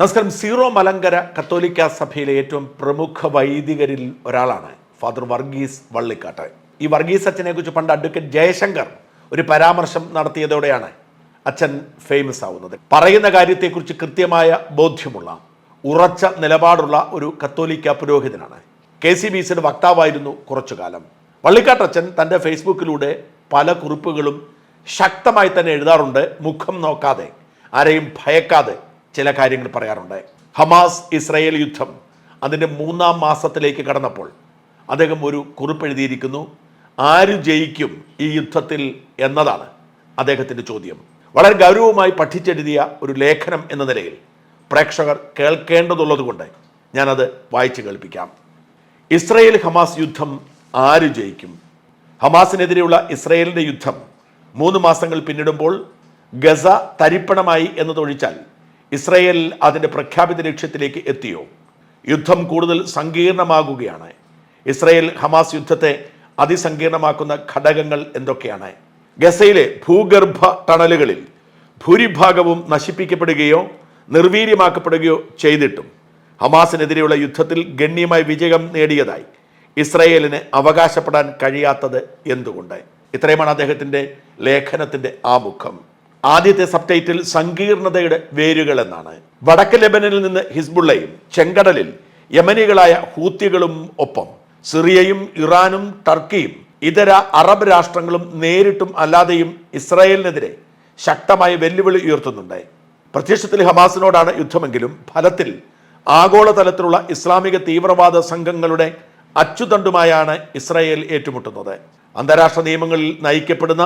നമസ്കാരം. സീറോ മലങ്കര കത്തോലിക്ക സഭയിലെ ഏറ്റവും പ്രമുഖ വൈദികരിൽ ഒരാളാണ് ഫാദർ വർഗീസ് വള്ളിക്കാട്ട്. ഈ വർഗീസ് അച്ഛനെ കുറിച്ച് പണ്ട് അഡ്വക്കേറ്റ് ജയശങ്കർ ഒരു പരാമർശം നടത്തിയതോടെയാണ് അച്ഛൻ ഫേമസ് ആവുന്നത്. പറയുന്ന കാര്യത്തെക്കുറിച്ച് കൃത്യമായ ബോധ്യമുള്ള ഉറച്ച നിലപാടുള്ള ഒരു കത്തോലിക്ക പുരോഹിതനാണ്. കെ സി ബി സിയുടെ വക്താവായിരുന്നു കുറച്ചു കാലം വള്ളിക്കാട്ടച്ഛൻ തന്റെ ഫേസ്ബുക്കിലൂടെ പല കുറിപ്പുകളും ശക്തമായി തന്നെ എഴുതാറുണ്ട്. മുഖം നോക്കാതെ ആരെയും ഭയക്കാതെ. ചില കാര്യങ്ങൾ പറയാറുണ്ട്. ഹമാസ് ഇസ്രയേൽ യുദ്ധം അതിന്റെ മൂന്നാം മാസത്തിലേക്ക് കടന്നപ്പോൾ അദ്ദേഹം ഒരു കുറിപ്പ് എഴുതിയിരിക്കുന്നു. ആര് ജയിക്കും ഈ യുദ്ധത്തിൽ എന്നതാണ് അദ്ദേഹത്തിന്റെ ചോദ്യം. വളരെ ഗൗരവമായി പഠിച്ചെഴുതിയ ഒരു ലേഖനം എന്ന നിലയിൽ പ്രേക്ഷകർ കേൾക്കേണ്ടതുള്ളതുകൊണ്ട് ഞാനത് വായിച്ചു കേൾപ്പിക്കാം. ഇസ്രയേൽ ഹമാസ് യുദ്ധം ആര് ജയിക്കും? ഹമാസിനെതിരെയുള്ള ഇസ്രയേലിന്റെ യുദ്ധം മൂന്ന് മാസങ്ങൾ പിന്നിടുമ്പോൾ ഗസ തരിപ്പണമായി എന്നതൊഴിച്ചാൽ ഇസ്രയേൽ അതിന്റെ പ്രഖ്യാപിത ലക്ഷ്യത്തിലേക്ക് എത്തിയോ? യുദ്ധം കൂടുതൽ സങ്കീർണമാകുകയാണ്. ഇസ്രയേൽ ഹമാസ് യുദ്ധത്തെ അതിസങ്കീർണമാക്കുന്ന ഘടകങ്ങൾ എന്തൊക്കെയാണ്? ഗസയിലെ ഭൂഗർഭ ടണലുകളിൽ ഭൂരിഭാഗവും നശിപ്പിക്കപ്പെടുകയോ നിർവീര്യമാക്കപ്പെടുകയോ ചെയ്തിട്ടും ഹമാസിനെതിരെയുള്ള യുദ്ധത്തിൽ ഗണ്യമായ വിജയം നേടിയതായി ഇസ്രയേലിന് അവകാശപ്പെടാൻ കഴിയാത്തത് എന്തുകൊണ്ട്? ഇത്രയുമാണ് അദ്ദേഹത്തിന്റെ ലേഖനത്തിന്റെ ആമുഖം. ആദ്യത്തെ സബ് ടൈറ്റിൽ സങ്കീർണതയുടെ വേരുകൾ എന്നാണ്. വടക്ക് ലെബനനിൽ നിന്ന് ഹിസ്ബുള്ളയും ചെങ്കടലിൽ യമനികളായ ഹൂത്തികളും ഒപ്പം. സിറിയയും ഇറാനും ടർക്കിയും ഇതര അറബ് രാഷ്ട്രങ്ങളും നേരിട്ടും അല്ലാതെയും ഇസ്രായേലിനെതിരെ ശക്തമായ വെല്ലുവിളി ഉയർത്തുന്നുണ്ട്. പ്രത്യക്ഷത്തിൽ ഹമാസിനോടാണ് യുദ്ധമെങ്കിലും ഫലത്തിൽ ആഗോളതലത്തിലുള്ള ഇസ്ലാമിക തീവ്രവാദ സംഘങ്ങളുടെ അച്ചുതണ്ടുമായാണ് ഇസ്രായേൽ ഏറ്റുമുട്ടുന്നത്. അന്താരാഷ്ട്ര നിയമങ്ങളിൽ നയിക്കപ്പെടുന്ന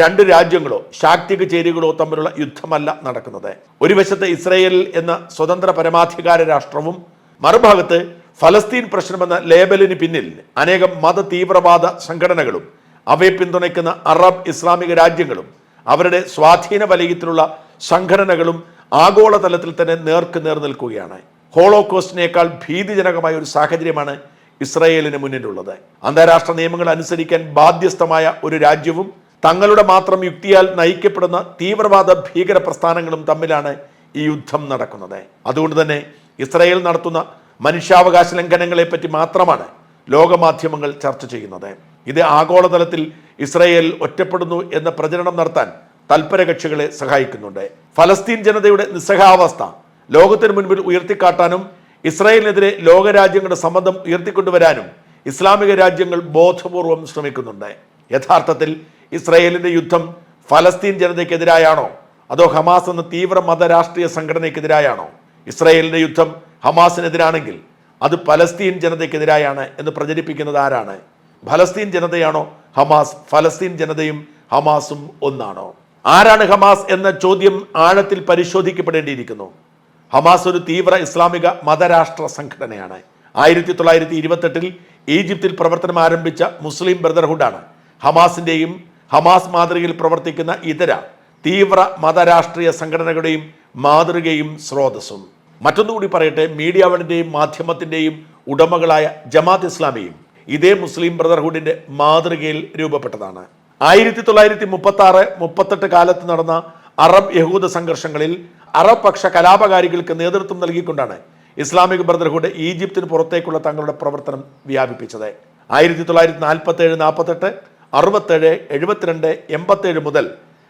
രണ്ട് രാജ്യങ്ങളോ ശാക്തിക ചേരികളോ തമ്മിലുള്ള യുദ്ധമല്ല നടക്കുന്നത്. ഒരു വശത്ത് ഇസ്രയേൽ എന്ന സ്വതന്ത്ര പരമാധികാര രാഷ്ട്രവും മറുഭാഗത്ത് ഫലസ്തീൻ പ്രശ്നമെന്ന ലേബലിന് പിന്നിൽ അനേകം മത തീവ്രവാദ സംഘടനകളും അവയെ പിന്തുണയ്ക്കുന്ന അറബ് ഇസ്ലാമിക രാജ്യങ്ങളും അവരുടെ സ്വാധീന വലയത്തിലുള്ള സംഘടനകളും ആഗോളതലത്തിൽ തന്നെ നേർക്ക് നേർ നിൽക്കുകയാണ്. ഹോളോകോസ്റ്റിനേക്കാൾ ഭീതിജനകമായ ഒരു സാഹചര്യമാണ് ഇസ്രയേലിന് മുന്നിലുള്ളത്. അന്താരാഷ്ട്ര നിയമങ്ങൾ അനുസരിക്കാൻ ബാധ്യസ്ഥമായ ഒരു രാജ്യവും തങ്ങളുടെ മാത്രം യുക്തിയാൽ നയിക്കപ്പെടുന്ന തീവ്രവാദ ഭീകര പ്രസ്ഥാനങ്ങളും തമ്മിലാണ് ഈ യുദ്ധം നടക്കുന്നത്. അതുകൊണ്ട് തന്നെ ഇസ്രയേൽ നടത്തുന്ന മനുഷ്യാവകാശ ലംഘനങ്ങളെ പറ്റി മാത്രമാണ് ലോകമാധ്യമങ്ങൾ ചർച്ച ചെയ്യുന്നത്. ഇത് ആഗോളതലത്തിൽ ഇസ്രയേൽ ഒറ്റപ്പെടുന്നു എന്ന പ്രചരണം നടത്താൻ തൽപരകക്ഷികളെ സഹായിക്കുന്നുണ്ട്. ഫലസ്തീൻ ജനതയുടെ നിസ്സഹാവസ്ഥ ലോകത്തിന് മുൻപിൽ ഉയർത്തിക്കാട്ടാനും ഇസ്രായേലിനെതിരെ ലോകരാജ്യങ്ങളുടെ സമ്മതം ഉയർത്തിക്കൊണ്ടുവരാനും ഇസ്ലാമിക രാജ്യങ്ങൾ ബോധപൂർവം ശ്രമിക്കുന്നുണ്ട്. യഥാർത്ഥത്തിൽ ഇസ്രായേലിന്റെ യുദ്ധം ഫലസ്തീൻ ജനതയ്ക്കെതിരായാണോ? അതോ ഹമാസ് എന്ന തീവ്ര മതരാഷ്ട്രീയ സംഘടനയ്ക്കെതിരായാണോ? ഇസ്രായേലിന്റെ യുദ്ധം ഹമാസിനെതിരാണെങ്കിൽ അത് പലസ്തീൻ ജനതയ്ക്കെതിരായാണ് എന്ന് പ്രചരിപ്പിക്കുന്നത് ആരാണ്? ഫലസ്തീൻ ജനതയാണോ? ഹമാസ് ഫലസ്തീൻ ജനതയും ഹമാസും ഒന്നാണോ? ആരാണ് ഹമാസ് എന്ന ചോദ്യം ആഴത്തിൽ പരിശോധിക്കപ്പെടേണ്ടിയിരിക്കുന്നു? ഹമാസ് ഒരു തീവ്ര ഇസ്ലാമിക മതരാഷ്ട്ര സംഘടനയാണ്. ആയിരത്തി തൊള്ളായിരത്തി ഇരുപത്തെട്ടിൽ ഈജിപ്തിൽ പ്രവർത്തനം ആരംഭിച്ച മുസ്ലിം ബ്രദർഹുഡാണ് ഹമാസിന്റെയും ഹമാസ് മാതൃകയിൽ പ്രവർത്തിക്കുന്ന ഇതര തീവ്ര മതരാഷ്ട്രീയ സംഘടനകളുടെയും മാതൃകയും സ്രോതസ്സും. മറ്റൊന്നുകൂടി പറയട്ടെ മീഡിയ വണിന്റെയും മാധ്യമത്തിന്റെയും ഉടമകളായ ജമാത്ത് ഇസ്ലാമിയും ഇതേ മുസ്ലിം ബ്രദർഹുഡിന്റെ മാതൃകയിൽ രൂപപ്പെട്ടതാണ്. ആയിരത്തി തൊള്ളായിരത്തി മുപ്പത്തി ആറ് മുപ്പത്തെട്ട് കാലത്ത് നടന്ന അറബ് യഹൂദ സംഘർഷങ്ങളിൽ അറബ് പക്ഷ കലാപകാരികൾക്ക് നേതൃത്വം നൽകിക്കൊണ്ടാണ് ഇസ്ലാമിക് ബ്രദർഹുഡ് ഈജിപ്തിന് പുറത്തേക്കുള്ള തങ്ങളുടെ പ്രവർത്തനം വ്യാപിപ്പിച്ചത്. ആയിരത്തി തൊള്ളായിരത്തി നാൽപ്പത്തി ഏഴ് നാൽപ്പത്തെട്ട് അറുപത്തേഴ് എഴുപത്തിരണ്ട് എൺപത്തേഴ് മുതൽ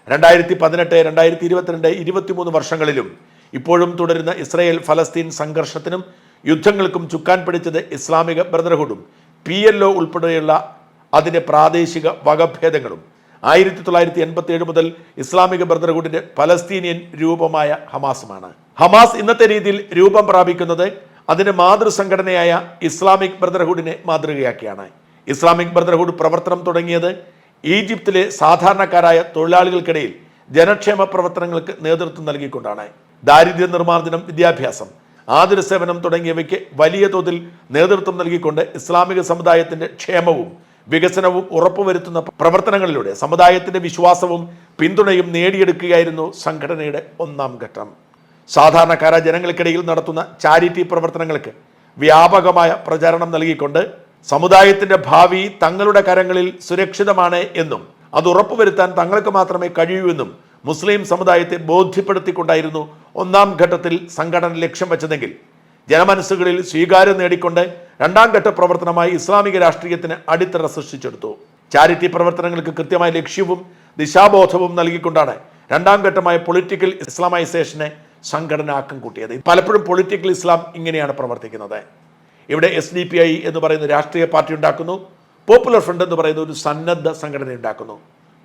രണ്ടായിരത്തി പതിനെട്ട് രണ്ടായിരത്തി ഇരുപത്തിരണ്ട് ഇരുപത്തിമൂന്ന് വർഷങ്ങളിലും ഇപ്പോഴും തുടരുന്ന ഇസ്രായേൽ ഫലസ്തീൻ സംഘർഷത്തിനും യുദ്ധങ്ങൾക്കും ചുക്കാൻ പിടിച്ചത് ഇസ്ലാമിക ബ്രദർഹുഡും പി എൽ ഒ ഉൾപ്പെടെയുള്ള അതിന്റെ പ്രാദേശിക വകഭേദങ്ങളും. ആയിരത്തി തൊള്ളായിരത്തി എൺപത്തി ഏഴ് മുതൽ ഇസ്ലാമിക ബ്രദർഹുഡിന്റെ പലസ്തീനിയൻ രൂപമായ ഹമാസുമാണ്. ഹമാസ് ഇന്നത്തെ രീതിയിൽ രൂപം പ്രാപിക്കുന്നത് അതിന്റെ മാതൃസംഘടനയായ ഇസ്ലാമിക് ബ്രദർഹുഡിനെ മാതൃകയാക്കിയാണ്. ഇസ്ലാമിക് ബ്രദർഹുഡ് പ്രവർത്തനം തുടങ്ങിയത് ഈജിപ്തിലെ സാധാരണക്കാരായ തൊഴിലാളികൾക്കിടയിൽ ജനക്ഷേമ പ്രവർത്തനങ്ങൾക്ക് നേതൃത്വം നൽകിക്കൊണ്ടാണ്. ദാരിദ്ര്യ നിർമ്മാർജനം വിദ്യാഭ്യാസം ആതുര സേവനം തുടങ്ങിയവയ്ക്ക് വലിയ തോതിൽ നേതൃത്വം നൽകിക്കൊണ്ട് ഇസ്ലാമിക സമുദായത്തിന്റെ ക്ഷേമവും വികസനവും ഉറപ്പുവരുത്തുന്ന പ്രവർത്തനങ്ങളിലൂടെ സമുദായത്തിന്റെ വിശ്വാസവും പിന്തുണയും നേടിയെടുക്കുകയായിരുന്നു സംഘടനയുടെ ഒന്നാം ഘട്ടം. സാധാരണക്കാര ജനങ്ങൾക്കിടയിൽ നടത്തുന്ന ചാരിറ്റി പ്രവർത്തനങ്ങൾക്ക് വ്യാപകമായ പ്രചാരണം നൽകിക്കൊണ്ട് സമുദായത്തിന്റെ ഭാവി തങ്ങളുടെ കരങ്ങളിൽ സുരക്ഷിതമാണ് എന്നും അത് ഉറപ്പുവരുത്താൻ തങ്ങൾക്ക് മാത്രമേ കഴിയൂ എന്നും മുസ്ലിം സമുദായത്തെ ബോധ്യപ്പെടുത്തിക്കൊണ്ടായിരുന്നു ഒന്നാം ഘട്ടത്തിൽ സംഘടന ലക്ഷ്യം വെച്ചതെങ്കിൽ. ജനമനസ്സുകളിൽ സ്വീകാര്യം നേടിക്കൊണ്ട് രണ്ടാം ഘട്ട പ്രവർത്തനമായി ഇസ്ലാമിക രാഷ്ട്രീയത്തിന് അടിത്തറ സൃഷ്ടിച്ചെടുത്തു. ചാരിറ്റി പ്രവർത്തനങ്ങൾക്ക് കൃത്യമായ ലക്ഷ്യവും ദിശാബോധവും നൽകിക്കൊണ്ടാണ് രണ്ടാം ഘട്ടമായ പൊളിറ്റിക്കൽ ഇസ്ലാമൈസേഷനെ സംഘടന ആക്കം കൂട്ടിയത്. പലപ്പോഴും പൊളിറ്റിക്കൽ ഇസ്ലാം ഇങ്ങനെയാണ് പ്രവർത്തിക്കുന്നത്. ഇവിടെ എസ് ഡി പി ഐ എന്ന് പറയുന്ന രാഷ്ട്രീയ പാർട്ടി ഉണ്ടാക്കുന്നു. പോപ്പുലർ ഫ്രണ്ട് എന്ന് പറയുന്ന ഒരു സന്നദ്ധ സംഘടന ഉണ്ടാക്കുന്നു.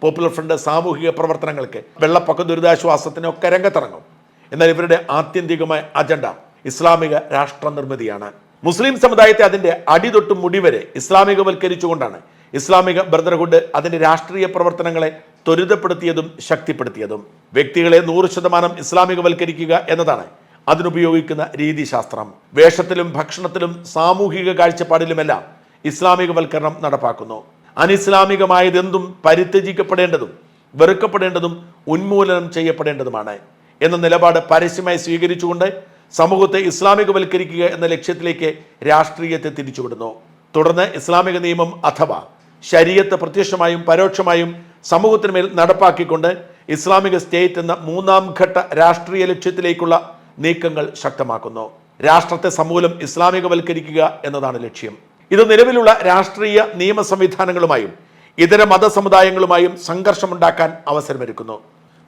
പോപ്പുലർ ഫ്രണ്ട് സാമൂഹിക പ്രവർത്തനങ്ങൾക്ക് വെള്ളപ്പൊക്ക ദുരിതാശ്വാസത്തിനൊക്കെ രംഗത്തിറങ്ങും. എന്നാൽ ഇവരുടെ ആത്യന്തികമായ അജണ്ട ഇസ്ലാമിക രാഷ്ട്ര നിർമ്മിതിയാണ് മുസ്ലിം സമുദായത്തെ അതിന്റെ അടിതൊട്ട് മുടി വരെ ഇസ്ലാമികവൽക്കരിച്ചുകൊണ്ടാണ് ഇസ്ലാമിക ബ്രദർഹുഡ് അതിന്റെ രാഷ്ട്രീയ പ്രവർത്തനങ്ങളെ ത്വരിതപ്പെടുത്തിയതും ശക്തിപ്പെടുത്തിയതും. വ്യക്തികളെ നൂറ് ശതമാനം ഇസ്ലാമികവൽക്കരിക്കുക എന്നതാണ് അതിനുപയോഗിക്കുന്ന രീതിശാസ്ത്രം. വേഷത്തിലും ഭക്ഷണത്തിലും സാമൂഹിക കാഴ്ചപ്പാടിലുമെല്ലാം ഇസ്ലാമികവൽക്കരണം നടപ്പാക്കുന്നു. അനിസ്ലാമികമായതെന്തും പരിത്യജിക്കപ്പെടേണ്ടതും വെറുക്കപ്പെടേണ്ടതും ഉന്മൂലനം ചെയ്യപ്പെടേണ്ടതുമാണ് എന്ന നിലപാട് പരസ്യമായി സ്വീകരിച്ചുകൊണ്ട് സമൂഹത്തെ ഇസ്ലാമികവൽക്കരിക്കുക എന്ന ലക്ഷ്യത്തിലേക്ക് രാഷ്ട്രീയത്തെ തിരിച്ചുവിടുന്നു. തുടർന്ന് ഇസ്ലാമിക നിയമം അഥവാ ശരീരത്ത് പ്രത്യക്ഷമായും പരോക്ഷമായും സമൂഹത്തിന് മേൽ നടപ്പാക്കിക്കൊണ്ട് ഇസ്ലാമിക സ്റ്റേറ്റ് എന്ന മൂന്നാം ഘട്ട രാഷ്ട്രീയ ലക്ഷ്യത്തിലേക്കുള്ള നീക്കങ്ങൾ ശക്തമാക്കുന്നു. രാഷ്ട്രത്തെ സമൂലം ഇസ്ലാമികവൽക്കരിക്കുക എന്നതാണ് ലക്ഷ്യം. ഇത് നിലവിലുള്ള രാഷ്ട്രീയ നിയമ സംവിധാനങ്ങളുമായും ഇതര മതസമുദായങ്ങളുമായും സംഘർഷമുണ്ടാക്കാൻ അവസരമൊരുക്കുന്നു.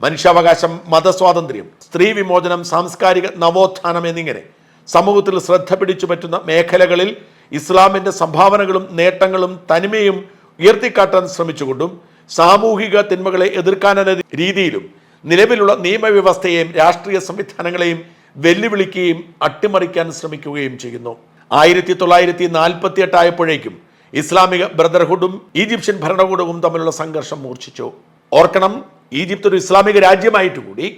മനുഷ്യാവകാശം മതസ്വാതന്ത്ര്യം സ്ത്രീ വിമോചനം സാംസ്കാരിക നവോത്ഥാനം എന്നിങ്ങനെ സമൂഹത്തിൽ ശ്രദ്ധ പിടിച്ചു പറ്റുന്ന മേഖലകളിൽ ഇസ്ലാമിന്റെ സംഭാവനകളും നേട്ടങ്ങളും തനിമയും ഉയർത്തിക്കാട്ടാൻ ശ്രമിച്ചുകൊണ്ടും സാമൂഹിക തിന്മകളെ എതിർക്കാനെന്ന രീതിയിലും നിലവിലുള്ള നിയമവ്യവസ്ഥയെയും രാഷ്ട്രീയ സംവിധാനങ്ങളെയും വെല്ലുവിളിക്കുകയും അട്ടിമറിക്കാൻ ശ്രമിക്കുകയും ചെയ്യുന്നു. ആയിരത്തി തൊള്ളായിരത്തി നാൽപ്പത്തി എട്ടായപ്പോഴേക്കും ഇസ്ലാമിക ബ്രദർഹുഡും ഈജിപ്ഷ്യൻ ഭരണകൂടവും തമ്മിലുള്ള സംഘർഷം മൂർച്ഛിച്ചു. ഓർക്കണം ഈജിപ്ത് ഒരു ഇസ്ലാമിക രാജ്യമായിട്ട് കൂടി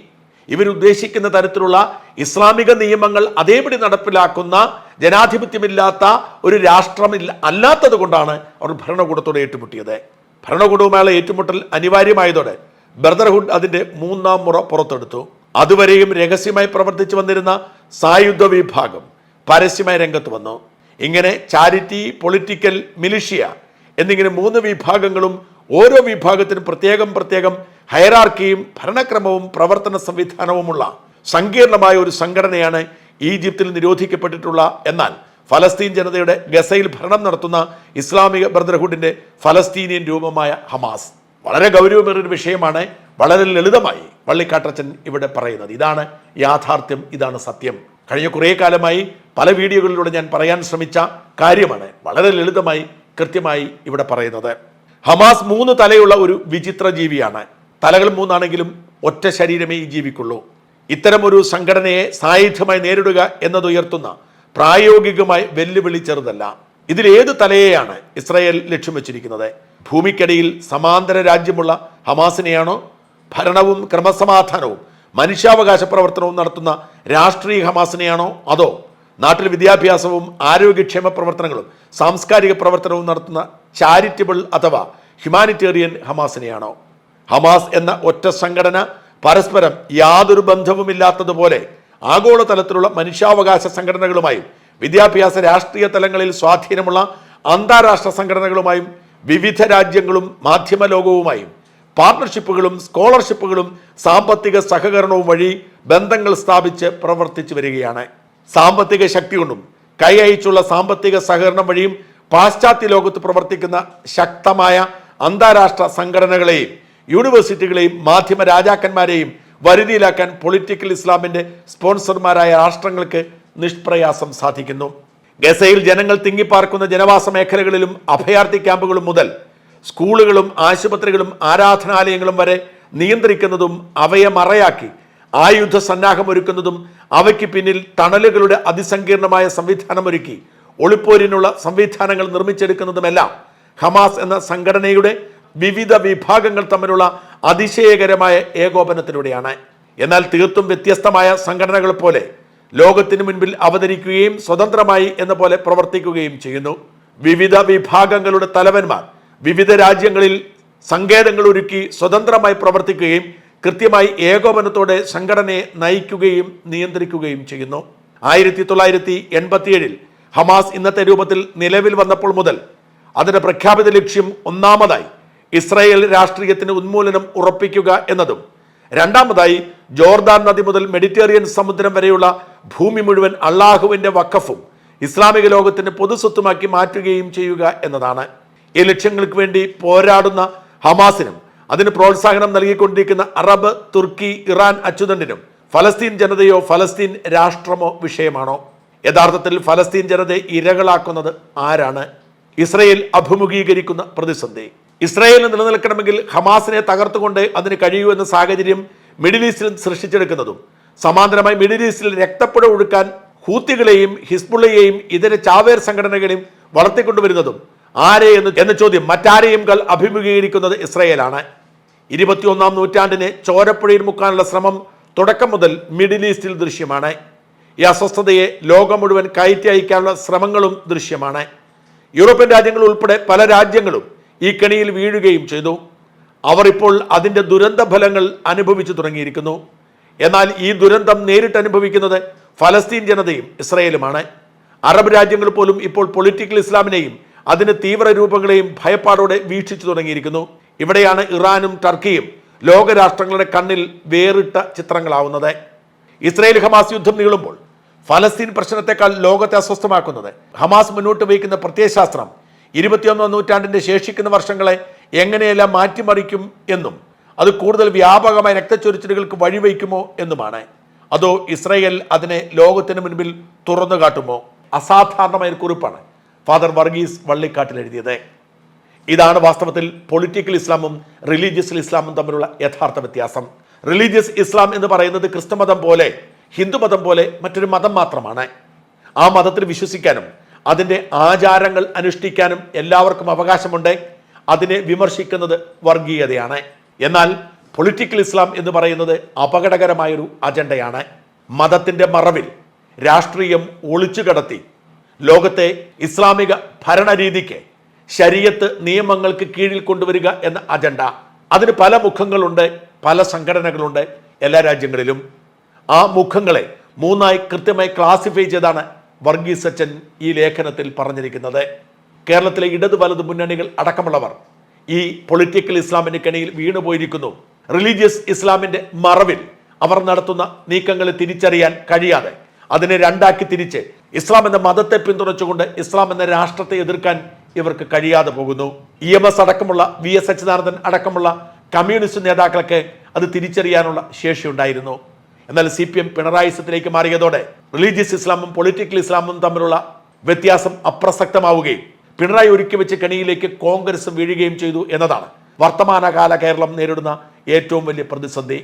ഇവരുദ്ദേശിക്കുന്ന തരത്തിലുള്ള ഇസ്ലാമിക നിയമങ്ങൾ അതേപടി നടപ്പിലാക്കുന്ന ജനാധിപത്യമില്ലാത്ത ഒരു രാഷ്ട്രം അല്ലാത്തത് കൊണ്ടാണ് അവർ ഭരണകൂടത്തോട് ഏറ്റുമുട്ടിയത്. ഭരണകൂടവുമായുള്ള ഏറ്റുമുട്ടൽ അനിവാര്യമായതോടെ ബ്രദർഹുഡ് അതിന്റെ മൂന്നാം മുറ പുറത്തെടുത്തു. അതുവരെയും രഹസ്യമായി പ്രവർത്തിച്ചു വന്നിരുന്ന സായുധ വിഭാഗം പരസ്യമായി രംഗത്ത് വന്നു. ഇങ്ങനെ ചാരിറ്റി പൊളിറ്റിക്കൽ മിലിഷ്യ എന്നിങ്ങനെ മൂന്ന് വിഭാഗങ്ങളും ഓരോ വിഭാഗത്തിനും പ്രത്യേകം പ്രത്യേകം ഹയറാർക്കിയും ഭരണക്രമവും പ്രവർത്തന സംവിധാനവുമുള്ള സങ്കീർണമായ ഒരു സംഘടനയാണ് ഈജിപ്തിൽ നിരോധിക്കപ്പെട്ടിട്ടുള്ള. എന്നാൽ ഫലസ്തീൻ ജനതയുടെ ഗസയിൽ ഭരണം നടത്തുന്ന ഇസ്ലാമിക ബ്രദർഹുഡിന്റെ ഫലസ്തീനിയൻ രൂപമായ ഹമാസ് വളരെ ഗൗരവമേറിയ വിഷയമാണ്. വളരെ ലളിതമായി വള്ളിക്കാട്ടച്ചൻ ഇവിടെ പറയുന്നത്. ഇതാണ് യാഥാർത്ഥ്യം ഇതാണ് സത്യം. കഴിഞ്ഞ കുറേ കാലമായി പല വീഡിയോകളിലൂടെ ഞാൻ പറയാൻ ശ്രമിച്ച കാര്യമാണ് വളരെ ലളിതമായി കൃത്യമായി ഇവിടെ പറയുന്നത്. ഹമാസ് മൂന്ന് തലയുള്ള ഒരു വിചിത്ര ജീവിയാണ്. തലകൾ മൂന്നാണെങ്കിലും ഒറ്റ ശരീരമേ ജീവിക്കുള്ളൂ. ഇത്തരം ഒരു സംഘടനയെ സായുധമായി നേരിടുക എന്നതുയർത്തുന്ന പ്രായോഗികമായി വെല്ലുവിളി ചെറുതല്ല. ഇതിൽ ഏത് തലയെയാണ് ഇസ്രായേൽ ലക്ഷ്യം വെച്ചിരിക്കുന്നത്? ഭൂമിക്കടിയിൽ സമാന്തര രാജ്യമുള്ള ഹമാസിനെയാണോ ഭരണവും ക്രമസമാധാനവും മനുഷ്യാവകാശ പ്രവർത്തനവും നടത്തുന്ന രാഷ്ട്രീയ ഹമാസിനെയാണോ അതോ നാട്ടിൽ വിദ്യാഭ്യാസവും ആരോഗ്യക്ഷേമ പ്രവർത്തനങ്ങളും സാംസ്കാരിക പ്രവർത്തനവും നടത്തുന്ന ചാരിറ്റബിൾ അഥവാ ഹ്യൂമാനിറ്റേറിയൻ ഹമാസിനെയാണോ? ഹമാസ് എന്ന ഒറ്റ സംഘടന പരസ്പരം യാതൊരു ബന്ധവുമില്ലാത്തതുപോലെ ആഗോളതലത്തിലുള്ള മനുഷ്യാവകാശ സംഘടനകളുമായും വിദ്യാഭ്യാസ രാഷ്ട്രീയ തലങ്ങളിൽ സ്വാധീനമുള്ള അന്താരാഷ്ട്ര സംഘടനകളുമായും വിവിധ രാജ്യങ്ങളും മാധ്യമ ലോകവുമായും പാർട്ണർഷിപ്പുകളും സ്കോളർഷിപ്പുകളും സാമ്പത്തിക സഹകരണവും വഴി ബന്ധങ്ങൾ സ്ഥാപിച്ച് പ്രവർത്തിച്ചു വരികയാണ്. സാമ്പത്തിക ശക്തി കൊണ്ടും കൈ അയച്ചുള്ള സാമ്പത്തിക സഹകരണം വഴിയും പാശ്ചാത്യ ലോകത്ത് പ്രവർത്തിക്കുന്ന ശക്തമായ അന്താരാഷ്ട്ര സംഘടനകളെയും യൂണിവേഴ്സിറ്റികളെയും മാധ്യമ രാജാക്കന്മാരെയും വരുതിയിലാക്കാൻ പൊളിറ്റിക്കൽ ഇസ്ലാമിന്റെ സ്പോൺസർമാരായ രാഷ്ട്രങ്ങൾക്ക് നിഷ്പ്രയാസം സാധിക്കുന്നു. ഗസയിൽ ജനങ്ങൾ തിങ്ങിപ്പാർക്കുന്ന ജനവാസ മേഖലകളിലും അഭയാർത്ഥി ക്യാമ്പുകളും മുതൽ സ്കൂളുകളും ആശുപത്രികളും ആരാധനാലയങ്ങളും വരെ നിയന്ത്രിക്കുന്നതും അവയെ മറയാക്കി ആയുധ സന്നാഹം ഒരുക്കുന്നതും അവയ്ക്ക് പിന്നിൽ തണലുകളുടെ അതിസങ്കീർണമായ സംവിധാനമൊരുക്കി ഒളിപ്പോരിനുള്ള സംവിധാനങ്ങൾ നിർമ്മിച്ചെടുക്കുന്നതുമെല്ലാം ഹമാസ് എന്ന സംഘടനയുടെ വിവിധ വിഭാഗങ്ങൾ തമ്മിലുള്ള അതിശയകരമായ ഏകോപനത്തിലൂടെയാണ്. എന്നാൽ തീർത്തും വ്യത്യസ്തമായ സംഘടനകൾ പോലെ ലോകത്തിന് മുൻപിൽ അവതരിക്കുകയും സ്വതന്ത്രമായി എന്ന പോലെ പ്രവർത്തിക്കുകയും ചെയ്യുന്നു. വിവിധ വിഭാഗങ്ങളുടെ തലവന്മാർ വിവിധ രാജ്യങ്ങളിൽ സങ്കേതങ്ങൾ ഒരുക്കി സ്വതന്ത്രമായി പ്രവർത്തിക്കുകയും കൃത്യമായി ഏകോപനത്തോടെ സംഘടനയെ നയിക്കുകയും നിയന്ത്രിക്കുകയും ചെയ്യുന്നു. ആയിരത്തി തൊള്ളായിരത്തി എൺപത്തിയേഴിൽ ഹമാസ് ഇന്നത്തെ രൂപത്തിൽ നിലവിൽ വന്നപ്പോൾ മുതൽ അതിന്റെ പ്രഖ്യാപിത ലക്ഷ്യം ഒന്നാമതായി ഇസ്രായേൽ രാഷ്ട്രീയത്തിന് ഉന്മൂലനം ഉറപ്പിക്കുക എന്നതും രണ്ടാമതായി ജോർദാൻ നദി മുതൽ മെഡിറ്ററേനിയൻ സമുദ്രം വരെയുള്ള ഭൂമി മുഴുവൻ അള്ളാഹുവിന്റെ വക്കഫും ഇസ്ലാമിക ലോകത്തിന് പൊതുസ്വത്തുമാക്കി മാറ്റുകയും ചെയ്യുക എന്നതാണ്. ഈ ലക്ഷ്യങ്ങൾക്ക് വേണ്ടി പോരാടുന്ന ഹമാസിനും അതിന് പ്രോത്സാഹനം നൽകിക്കൊണ്ടിരിക്കുന്ന അറബ് തുർക്കി ഇറാൻ അച്യുതണ്ടിനും ഫലസ്തീൻ ജനതയോ ഫലസ്തീൻ രാഷ്ട്രമോ വിഷയമാണോ? യഥാർത്ഥത്തിൽ ഫലസ്തീൻ ജനതയെ ഇരകളാക്കുന്നത് ആരാണ്? ഇസ്രയേൽ അഭിമുഖീകരിക്കുന്ന പ്രതിസന്ധി. ഇസ്രയേലിന് നിലനിൽക്കണമെങ്കിൽ ഹമാസിനെ തകർത്തുകൊണ്ട് അതിന് കഴിയൂ എന്ന സാഹചര്യം മിഡിൽ ഈസ്റ്റിൽ സൃഷ്ടിച്ചെടുക്കുന്നതും സമാന്തരമായി മിഡിൽ ഈസ്റ്റിൽ രക്തപ്പുഴ ഒഴുക്കാൻ ഹൂത്തികളെയും ഹിസ്ബുള്ളയെയും ഇതര ചാവേർ സംഘടനകളെയും വളർത്തിക്കൊണ്ടുവരുന്നതും ആരെ എന്ന് എന്ന ചോദ്യം മറ്റാരെയും കൽ അഭിമുഖീകരിക്കുന്നത് ഇസ്രയേലാണ്. ഇരുപത്തിയൊന്നാം നൂറ്റാണ്ടിനെ ചോരപ്പുഴയിൽ മുക്കാനുള്ള ശ്രമം തുടക്കം മുതൽ മിഡിൽ ഈസ്റ്റിൽ ദൃശ്യമാണ്. ഈ അസ്വസ്ഥതയെ ലോകം മുഴുവൻ കയറ്റി അയക്കാനുള്ള ശ്രമങ്ങളും ദൃശ്യമാണ്. യൂറോപ്യൻ രാജ്യങ്ങൾ ഉൾപ്പെടെ പല രാജ്യങ്ങളും ഈ കെണിയിൽ വീഴുകയും ചെയ്തു. അവർ ഇപ്പോൾ അതിന്റെ ദുരന്ത ഫലങ്ങൾ അനുഭവിച്ചു തുടങ്ങിയിരിക്കുന്നു. എന്നാൽ ഈ ദുരന്തം നേരിട്ട് അനുഭവിക്കുന്നത് ഫലസ്തീൻ ജനതയും ഇസ്രയേലുമാണ്. അറബ് രാജ്യങ്ങൾ പോലും ഇപ്പോൾ പൊളിറ്റിക്കൽ ഇസ്ലാമിനെയും അതിന് തീവ്ര രൂപങ്ങളെയും ഭയപ്പാടോടെ വീക്ഷിച്ചു തുടങ്ങിയിരിക്കുന്നു. ഇവിടെയാണ് ഇറാനും ടർക്കിയും ലോകരാഷ്ട്രങ്ങളുടെ കണ്ണിൽ വേറിട്ട ചിത്രങ്ങളാവുന്നത്. ഇസ്രയേൽ ഹമാസ് യുദ്ധം നീളുമ്പോൾ ഫലസ്തീൻ പ്രശ്നത്തെക്കാൾ ലോകത്തെ അസ്വസ്ഥമാക്കുന്നത്. ഹമാസ് മുന്നോട്ട് വയ്ക്കുന്ന പ്രത്യയശാസ്ത്രം ഇരുപത്തിയൊന്നാം നൂറ്റാണ്ടിന്റെ ശേഷിക്കുന്ന വർഷങ്ങളെ എങ്ങനെയെല്ലാം മാറ്റിമറിക്കും എന്നും അത് കൂടുതൽ വ്യാപകമായ രക്തച്ചൊരിച്ചിലുകൾക്ക് വഴിവെക്കുമോ എന്നുമാണ്. അതോ ഇസ്രയേൽ അതിനെ ലോകത്തിന് മുൻപിൽ തുറന്നു കാട്ടുമോ? അസാധാരണമായ ഒരു കുറിപ്പാണ്. ഫാദർ വർഗീസ് വള്ളിക്കാട്ടിൽ എഴുതിയത്. ഇതാണ് വാസ്തവത്തിൽ പൊളിറ്റിക്കൽ ഇസ്ലാമും റിലീജിയസ് ഇസ്ലാമും തമ്മിലുള്ള യഥാർത്ഥ വ്യത്യാസം. റിലീജിയസ് ഇസ്ലാം എന്ന് പറയുന്നത് ക്രിസ്തുമതം പോലെ ഹിന്ദുമതം പോലെ മറ്റൊരു മതം മാത്രമാണ്. ആ മതത്തിൽ വിശ്വസിക്കാനും അതിന്റെ ആചാരങ്ങൾ അനുഷ്ഠിക്കാനും എല്ലാവർക്കും അവകാശമുണ്ട്. അതിനെ വിമർശിക്കുന്നത് വർഗീയതയാണ്. എന്നാൽ പൊളിറ്റിക്കൽ ഇസ്ലാം എന്ന് പറയുന്നത് അപകടകരമായൊരു അജണ്ടയാണ് മതത്തിന്റെ മറവിൽ രാഷ്ട്രീയം ഒളിച്ചു കടത്തി ലോകത്തെ ഇസ്ലാമിക ഭരണരീതിക്ക് ശരീരത്ത് നിയമങ്ങൾക്ക് കീഴിൽ കൊണ്ടുവരിക എന്ന അജണ്ട. അതിന് പല മുഖങ്ങളുണ്ട് പല സംഘടനകളുണ്ട് എല്ലാ രാജ്യങ്ങളിലും. ആ മുഖങ്ങളെ മൂന്നായി കൃത്യമായി ക്ലാസിഫൈ ചെയ്താണ് വർഗീസ് അച്ഛൻ ഈ ലേഖനത്തിൽ പറഞ്ഞിരിക്കുന്നത്. കേരളത്തിലെ ഇടതു വലത് മുന്നണികൾ അടക്കമുള്ളവർ ഈ പൊളിറ്റിക്കൽ ഇസ്ലാമിന്റെ കെണിയിൽ വീണുപോയിരിക്കുന്നു. റിലീജിയസ് ഇസ്ലാമിന്റെ മറവിൽ അവർ നടത്തുന്ന നീക്കങ്ങളെ തിരിച്ചറിയാൻ കഴിയാതെ അതിനെ രണ്ടാക്കി തിരിച്ച് ഇസ്ലാം എന്ന മതത്തെ പിന്തുണച്ചുകൊണ്ട് ഇസ്ലാം എന്ന രാഷ്ട്രത്തെ എതിർക്കാൻ ഇവർക്ക് കഴിയാതെ പോകുന്നു. ഇ എം എസ് അടക്കമുള്ള വി എസ് അച്യുതാനന്ദൻ അടക്കമുള്ള കമ്മ്യൂണിസ്റ്റ് നേതാക്കൾക്ക് അത് തിരിച്ചറിയാനുള്ള ശേഷിയുണ്ടായിരുന്നു. എന്നാൽ സി പി എം പിണറായിസത്തിലേക്ക് മാറിയതോടെ റിലീജിയസ് ഇസ്ലാമും പൊളിറ്റിക്കൽ ഇസ്ലാമും തമ്മിലുള്ള വ്യത്യാസം അപ്രസക്തമാവുകയും പിണറായി ഒരുക്കി വെച്ച കെണിയിലേക്ക് കോൺഗ്രസ് വീഴുകയും ചെയ്തു എന്നതാണ്. വർത്തമാനകാല കേരളം നേരിടുന്ന ഏറ്റവും വലിയ പ്രതിസന്ധി.